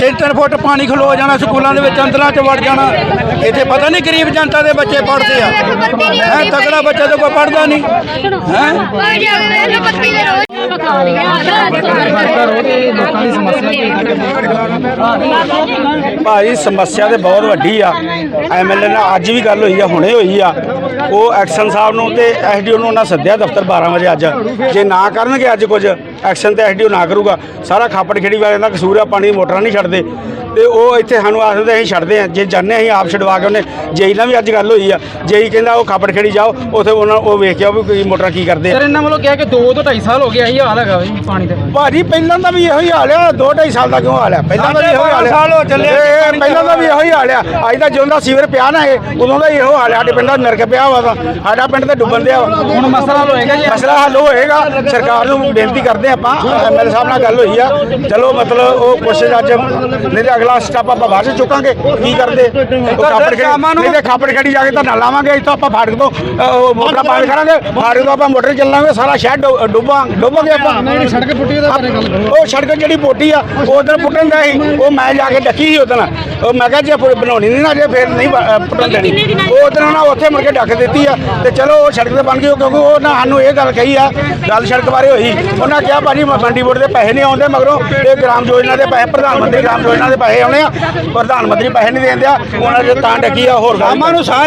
3-3 ਫੁੱਟ ਪਾਣੀ ਖਲੋ ਜਾਣਾ ਸਕੂਲਾਂ ਦੇ ਵਿੱਚ ਅੰਦਰਾਂ 'ਚ ਵੜ ਜਾਣਾ। ਇੱਥੇ ਪਤਾ ਨਹੀਂ ਗਰੀਬ ਜਨਤਾ ਦੇ ਬੱਚੇ ਪੜ੍ਹਦੇ ਆ। ਹੈ ਤਗੜਾ ਬੱਚਾ ਤਾਂ ਕੋਈ ਪੜ੍ਹਦਾ ਨਹੀਂ। ਹੈ? ਭਾਈ ਸਮੱਸਿਆ ਤੇ ਬਹੁਤ ਵੱਡੀ ਆ। ਐਮਐਲਏ ਨਾਲ ਅੱਜ ਵੀ ਗੱਲ ਹੋਈ ਆ, ਹੁਣੇ ਹੋਈ ਆ। ਉਹ ਐਕਸ਼ਨ ਸਾਹਿਬ ਨੂੰ ਤੇ ਐਸਡੀਓ ਨੂੰ ਉਹਨਾਂ ਸੱਦਿਆ ਦਫ਼ਤਰ 12 ਵਜੇ ਅੱਜ। ਜੇ ਨਾ ਕਰਨਗੇ ਅੱਜ ਕੁਝ, ਐਕਸ਼ਨ ਤੇ ਐਸਡੀਓ ਨਾ ਕਰੂਗਾ। ਸਾਰਾ ਖਾਪੜ ਖੇੜੀ ਵਾਲਿਆਂ ਦਾ ਕਸੂਰ ਆ, ਪਾਣੀ ਦੀ ਮੋਟਰਾਂ ਨਹੀਂ ਛੱਡਦੇ। ਤੇ ਉਹ ਇੱਥੇ ਸਾਨੂੰ ਆਖਦੇ ਅਸੀਂ ਛੱਡਦੇ ਆ ਜੇ ਜਾਣੇ ਅਸੀਂ ਆਪ ਛਡਵਾ ਕੇ ਉਹਨੇ ਜੇਈ ਨਾਲ ਵੀ ਅੱਜ ਗੱਲ ਹੋਈ ਆ। ਜੇਈ ਕਹਿੰਦਾ ਉਹ ਖਾਪੜ ਖੇੜੀ ਜਾਓ ਉੱਥੇ ਉਹਨਾਂ ਉਹ ਵੇਖ ਕੇ ਆਓ ਵੀ ਕੋਈ ਮੋਟਰਾਂ ਕੀ ਕਰਦੇ ਆ। ਸਰ ਇਹਨਾਂ ਵੱਲੋਂ ਕਿਹਾ ਕਿ 2 ਤੋਂ 2.5 ਸਾਲ ਹੋ ਗਏ ਇਹੀ ਹਾਲ ਹੈਗਾ ਜੀ ਪਾਣੀ ਦਾ। ਭਾਜੀ ਪਹਿਲਾਂ ਦਾ ਵੀ ਇਹੋ ਹੀ ਹਾਲ ਆ 2.5 ਸਾਲ ਦਾ ਕਿਉਂ ਹਾਲ ਆ? ਪਹਿਲਾਂ ਦਾ ਵੀ ਇਹੋ ਹੀ ਹਾਲ ਆ। ਸਾਲ ਹੋ ਚੱਲੇ ਪਹਿਲਾਂ ਦਾ ਵੀ ਇਹੋ ਹੀ ਹਾਲ ਆ। ਅੱਜ ਦਾ ਜਿਉਂ ਦਾ ਸੀਵਰ ਪਿਆ ਨਾ ਇਹ ਉਦੋਂ ਦਾ ਇਹੋ ਹਾਲ ਆ। ਸਾਡੇ ਪਿੰਡ ਦਾ ਨਰਕ ਪਿਆ ਵਾ ਤਾਂ ਸਾਡਾ ਪਿੰਡ ਤੇ ਡੁੱਬਣ ਦਿਆ ਵਾ। ਹੁਣ ਮਸਲਾ ਹੱਲ ਹੋਏਗਾ ਜੀ? ਮਸਲਾ ਹੱਲ ਹੋਏਗਾ। ਸਰਕਾਰ ਨੂੰ ਬੇਨਤੀ ਕਰਦੇ ਆਪਾਂ ਐਮਐਲਏ ਸਾਹਿਬ ਨਾਲ ਗੱਲ ਹੋਈ ਆ। ਚਲੋ ਮਤਲਬ ਉਹ ਕੋਸ਼ਿਸ਼ ਅੱਜ ਨਹੀਂ ਤੇ ਅਗਲਾ ਸਟੈਪ ਆਪਾਂ ਬਾਅਦ ਚ ਚੁੱਕਾਂਗੇ। ਕੀ ਕਰਦੇ? ਖਾਪੜ ਖੇੜੀ ਨਹੀਂ ਤੇ ਖਾਪੜ ਖੇੜੀ ਜਾ ਕੇ ਧਰਨਾ ਲਾਵਾਂਗੇ ਇੱਥੋਂ ਆਪਾਂ ਫਾੜਕ ਤੋਂ ਅ, ਉਹ ਮੋਟਰਾਂ ਪਾਣੀ ਕਰਾਂਗੇ ਫਾੜਕ ਤੋਂ ਆਪਾਂ ਮੋਟਰ ਚੱਲਾਂਗੇ ਸਾਰਾ ਸ਼ਹਿਰ ਡੁੱਬਾਂ ਡੁੱਬਾਂਗੇ ਆਪਾਂ। ਨਹੀਂ ਸੜਕ ਪੁੱਟੀ ਦਾ ਬਾਰੇ ਗੱਲ ਕਰੋ। ਉਹ ਸੜਕ ਜਿਹੜੀ ਪੋਟੀ ਆ ਉਧਰ ਪੁੱਟਣ ਦਾ ਸੀ ਉਹ ਮੈਂ ਜਾ ਕੇ ਡੱਕੀ ਸੀ ਉਦੋਂ ਉਹ ਮੈਂ ਕਿਹਾ ਜੇ ਬਣਾਉਣੀ ਨਹੀਂ ਨਾ ਜੇ ਫਿਰ ਨਹੀਂ ਪੁੱਟਣ ਦੇਣੀ। ਉਹ ਉਦੋਂ ਨਾ ਉੱਥੇ ਮੁੜ ਕੇ ਡੱਕ ਦਿੱਤੀ ਆ ਤੇ ਚਲੋ ਉਹ ਸੜਕ ਤੇ ਬਣ ਗਈ ਕਿਉਂਕਿ ਉਹ ਨਾ ਸਾਨੂੰ ਇਹ ਗੱਲ ਕਹੀ ਆ ਗੱਲ ਸੜਕ ਬਾਰੇ ਹੋਈ। ਉਹਨਾਂ ਕਿਹਾ ਭਾਜੀ ਮੰਡੀ ਬੋਰਡ ਦੇ ਪੈਸੇ ਨਹੀਂ ਆਉਂਦੇ ਮਗਰੋਂ ਇਹ ਗ੍ਰਾਮ ਯੋਜਨਾ ਦੇ ਪੈਸੇ ਪ੍ਰਧਾਨ ਮੰਤਰੀ ਗ੍ਰਾਮ ਯੋਜਨਾ ਦੇ ਪੈਸੇ ਆਉਣੇ ਆ ਪ੍ਰਧਾਨ ਮੰਤਰੀ ਪੈਸੇ ਨਹੀਂ ਦਿੰਦੇ ਆ ਉਹਨਾਂ ਦੇ ਤਾਂ ਡੱਕੀ ਆ ਹੋਰ ਗੱਲ ਨੂੰ ਸਾਰੇ